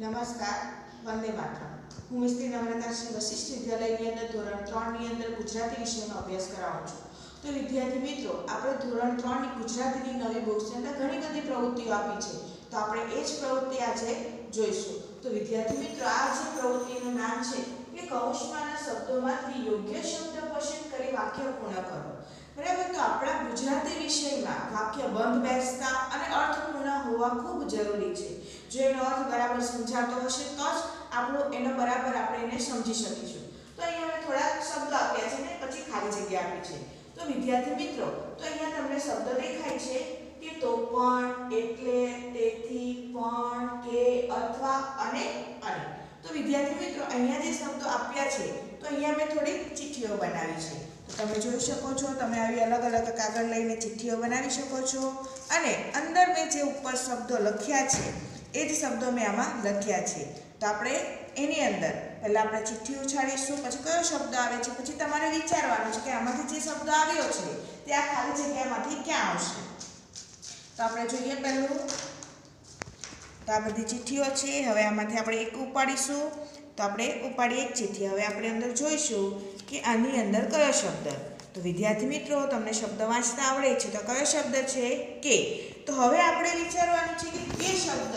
નમસ્કાર, વંદે માતરમ. હું મિસ્ત્રી નમ્રતા શ્રી વશિષ્ઠ વિદ્યાલયની અંદર ધોરણ ત્રણની અંદર ગુજરાતી વિષયનો અભ્યાસ કરાવું છું. તો વિદ્યાર્થી મિત્રો, આપણે ધોરણ ત્રણની ગુજરાતીની નવી બુક્સની અંદર ઘણી બધી પ્રવૃત્તિઓ આપી છે. તો આપણે એ જ પ્રવૃત્તિ આજે જોઈશું. તો વિદ્યાર્થી મિત્રો, આ જે પ્રવૃત્તિનું નામ છે કે કૌશમાના શબ્દોમાંથી યોગ્ય શબ્દ પસંદ કરી વાક્ય પૂર્ણ કરો. બરાબર? તો આપણા ગુજરાતી વિષયમાં વાક્ય બંધ બેસતા અને હોવા ખૂબ જરૂરી છે. જો એનો અર્થ બરાબર સમજાતો હશે તો જ આપણું એનો બરાબર આપણે એને સમજી શકીશું. તો અહીંયા મેં થોડા શબ્દો આપ્યા છે ને, પછી ખાલી જગ્યા આપી છે. તો વિદ્યાર્થી મિત્રો, તો અહીંયા તમને શબ્દ દેખાય છે કે તો પણ, એટલે, તેથી, પણ, કે, અથવા, અને અને. તો વિદ્યાર્થી મિત્રો, અહીંયા જે શબ્દો આપ્યા છે તો અહીંયા મેં થોડીક ચિઠ્ઠીઓ બનાવી છે. તમે જોઈ શકો છો, તમે આવી અલગ અલગ કાગળ લઈને ચિઠ્ઠીઓ બનાવી શકો છો. અને અંદર મેં જે ઉપર શબ્દો લખ્યા છે, એ જ શબ્દો મેં આમાં લખ્યા છે. તો આપણે એની અંદર પહેલાં આપણે ચિઠ્ઠી ઉછાળીશું, પછી કયો શબ્દ આવે છે, પછી તમારે વિચારવાનું છે કે આમાંથી જે શબ્દ આવ્યો છે, તે આ ખાલી જગ્યામાંથી ક્યાં આવશે. તો આપણે જોઈએ પહેલું. તો આ બધી ચિઠ્ઠીઓ છે, હવે આમાંથી આપણે એક ઉપાડીશું. તો આપણે ઉપાડીએ જ છીએ. હવે આપણે અંદર જોઈશું કે આની અંદર કયો શબ્દ. તો વિદ્યાર્થી મિત્રો, તમને શબ્દ વાંચતા આવડે છે તો કયો શબ્દ છે? કે. તો હવે આપણે વિચારવાનું છે કે કે શબ્દ.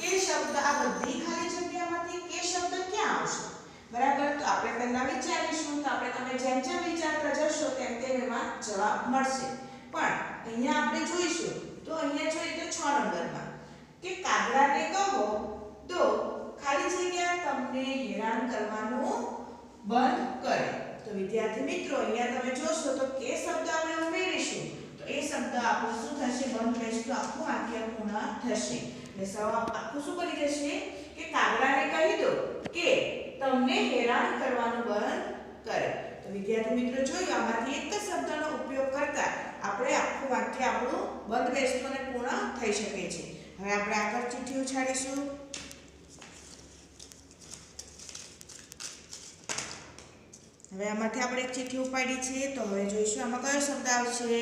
કે શબ્દ આ બધી ખાલી જગ્યામાંથી કે શબ્દ ક્યાં આવશે? બરાબર? તો આપણે પહેલા વિચારીશું. તો આપણે તમે જેમ જેમ વિચારતા જશો તેમ તેમ એમાં જવાબ મળશે. પણ અહીંયા આપણે જોઈશું. તો અહીંયા જોઈએ તો છ નંબરમાં. કે કાગડાને કહો તો ખાલી જગ્યા તમને હેરાન કરવાનું બંધ કરે. તો વિદ્યાર્થી મિત્રો, અહીંયા તમે જોશો તો કે શબ્દ આપણે ઉમેરીશું. તો એ શબ્દ આપણો શું થશે? બંધ બેસતું આખું વાક્ય પૂર્ણ થશે. એટલે સવાલ આખું શું કરી દેશે? કે કાગડાને કહી દો કે તમને હેરાન કરવાનું બંધ કરે. તો વિદ્યાર્થી મિત્રો, જોયું, આમાંથી એક જ શબ્દનો ઉપયોગ કરતા આપણે આખું વાક્ય આપણું બંધ બેસતું અને પૂર્ણ થઈ શકે છે. હવે આપણે આગળ ચિઠ્ઠી ઉછાળીશું. હવે આમાંથી આપણે એક ચિઠ્ઠી ઉપાડી છે, તો હવે જોઈશું આમાં કયો શબ્દ આવશે.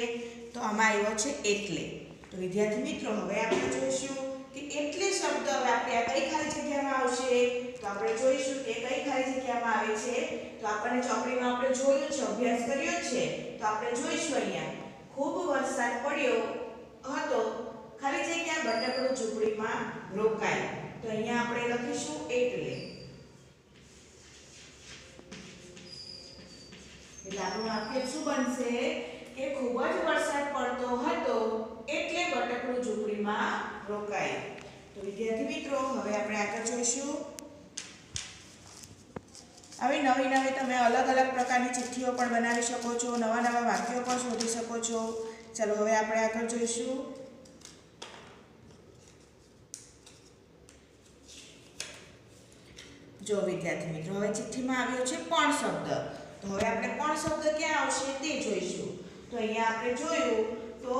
તો આમાં આવ્યો છે એટલે. તો વિદ્યાર્થી મિત્રો, હવે આપણે જોઈશું કે એટલે શબ્દ હવે આપણે આ કઈ ખાલી જગ્યામાં આવશે? તો આપણે જોઈશું કે કઈ ખાલી જગ્યામાં આવે છે. તો આપણને ચોપડીમાં આપણે જોયું છે, અભ્યાસ કર્યો છે. તો આપણે જોઈશું અહીંયા. ખૂબ વરસાદ પડ્યો હતો. ખાલી જગ્યા બટકડું ઝૂંપડીમાં રોકાય તો અહીંયા આપણે લખીશું એટલે. એટલે આપણું શું બનશે કે ખૂબ જ વરસાદ પડતો હતો એટલે બટકડું ઝૂંપડીમાં રોકાય. તો વિદ્યાર્થી મિત્રો, હવે આપણે આગળ જોઈશું. આવી નવી નવી તમે અલગ અલગ પ્રકારની ચિઠ્ઠીઓ પણ બનાવી શકો છો, નવા નવા વાક્યો પણ શોધી શકો છો. ચાલો, હવે આપણે આગળ જોઈશું. જો વિદ્યાર્થી મિત્રો, હવે ચિઠ્ઠીમાં આવ્યો છે પણ શબ્દ. તો હવે આપણે પણ શબ્દ ક્યાં આવશે તે જોઈશું. તો અહીંયા આપણે જોયું, તો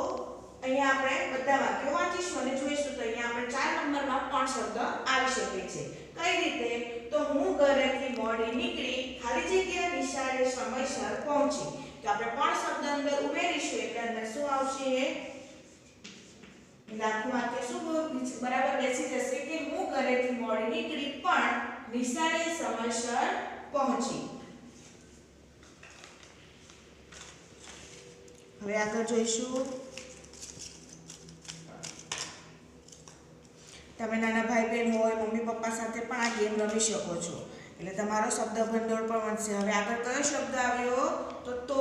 અહીંયા આપણે બધા વાક્યો વાંચીશું અને જોઈશું તો અહીંયા આપણે ચાર નંબરમાં પણ શબ્દ આવી શકે છે. કઈ રીતે? તો હું ઘરેથી મોડી નીકળી ખાલી જગ્યા નિશાળે સમયસર પહોંચી. તો આપણે પણ શબ્દ અંદર ઉમેરીશું? એટલે અંદર શું આવશે? લાખું વાક્ય શું બરાબર બેસી જશે કે હું ઘરેથી મોડી નીકળી પણ નિશાળે સમયસર પહોંચી. હવે આગળ જોઈશું. તમે નાના ભાઈ બહેન હોય, મમ્મી પપ્પા સાથે પણ આ ગેમ રમી શકો છો. એટલે તમારો શબ્દ ભંડોળ પણ બનશે હવે આગળ કયો શબ્દ આવ્યો? તો તો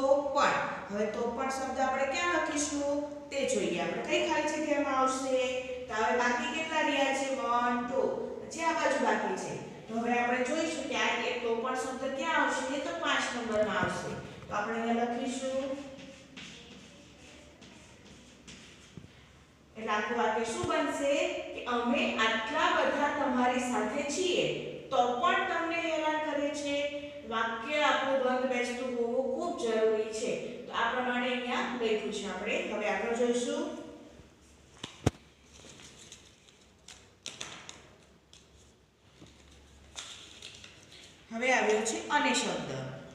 હવે તો શબ્દ આપણે ક્યાં લખીશું? તે જોઈએ આપણે. કઈ ખાલી જગ્યામાં આવશે? તો હવે બાકી કેટલા રહ્યા છે? 1 2 પછી આ બાજુ બાકી છે. તો હવે આપણે જોઈશું કે આ એક તો પણ શબ્દ ક્યાં આવશે? તો 5 નંબરમાં આવશે. તો આપણે અહીંયા લખીશું. એટલે આખું વાક્ય શું બનશે કે અમે આટલા બધા તમારી સાથે છીએ તો પણ તમને હેરાન કરે છે? વાક્ય આપણું બંધ બેસતું હોવું ખૂબ જરૂરી છે. તો આ પ્રમાણે અહીંયા લખ્યું છે આપણે. હવે આગળ જોઈશું. હવે આવ્યો છે અને શબ્દ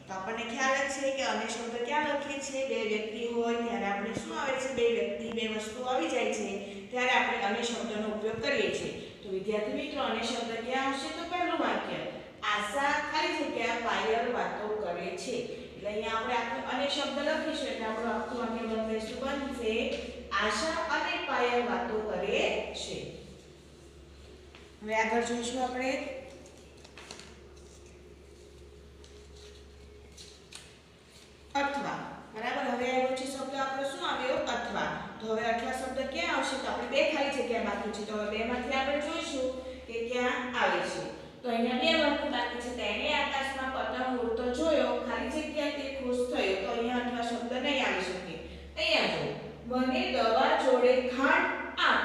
તો આપણને ખ્યાલ જ છે કે અને શબ્દ ક્યાં લખીએ છીએ બે વ્યક્તિ હોય ત્યારે આપણે શું આવે છે, બે વ્યક્તિ, બે વસ્તુ આવી જાય છે, ત્યારે આપણે અને શબ્દનો ઉપયોગ કરીએ છીએ. તો વિદ્યાર્થી મિત્રો, અને શબ્દ ક્યાં આવશે તો પહેલું વાક્ય, આશા ખાલી જગ્યા પાયલ વાતો કરે છે. એટલે અહીંયા આપણે આખું અને શબ્દ લખીશું, એટલે આપણું આખું વાક્ય બનશે શું બનશે? આશા અને પાયલ વાતો કરે છે. હવે આગળ જોઈશું આપણે અથવા બરાબર હવે આવ્યો છે શબ્દ આપણો શું આવ્યો અથવા તો હવે અથવા શબ્દ ક્યાં આવશે તો આપણે બે ખાલી જગ્યા બાકી છે. તો હવે બેમાંથી આપણે જોઈશું કે ક્યાં આવે છે. તો અહીંયા બે વાક્ય બાકી છે. તેણે આકાશમાં પતંગ ઉડતો જોયો, ખાલી જગ્યા તે ખુશ થયો. તો અહીંયા અથવા શબ્દ નહીં આવી શકે. અહીંયા જો મને દવા જોડે ખાંડ આપ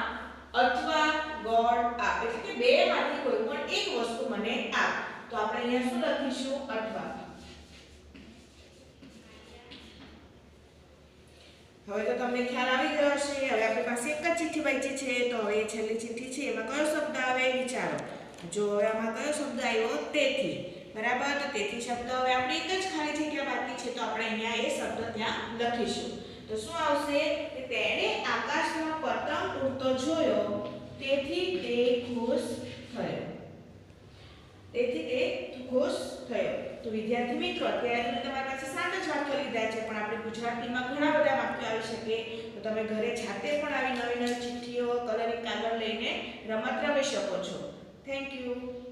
અથવા ગોળ આપ. એટલે કે બે માંથી કોઈ પણ એક વસ્તુ મને આપ. તો આપણે અહીંયા શું લખીશું? અથવા. હવે તો તમને ખ્યાલ આવી ગયો હશે. હવે આપણી પાસે એક જ ચિઠ્ઠી બચી છે, તો હવે એ છેલ્લી ચિઠ્ઠી છે, એમાં કયો શબ્દ આવે વિચારો. જો હવે આમાં કયો શબ્દ આવ્યો? તેથી. બરાબર? તો તેથી શબ્દ હવે આપણે એક જ ખાલી જગ્યા બાકી છે, તો આપણે અહીંયા એ શબ્દ ત્યાં લખીશું. તો શું આવશે? કે તેણે આકાશમાં પતંગ ઉડતો જોયો, તેથી તે ખુશ થયો. તેથી તે ખુશ થયો. તો વિદ્યાર્થી મિત્રો, અત્યારે તમે તમારી પાસે સાત જ વાક્યો લીધા છે, પણ આપણે ગુજરાતીમાં ઘણા બધા વાક્યો આવી શકે. તો તમે ઘરે જાતે પણ આવી નવી નવી ચિઠ્ઠીઓ, કલરિંગ કાગળ લઈને રમત રમી શકો છો. Thank you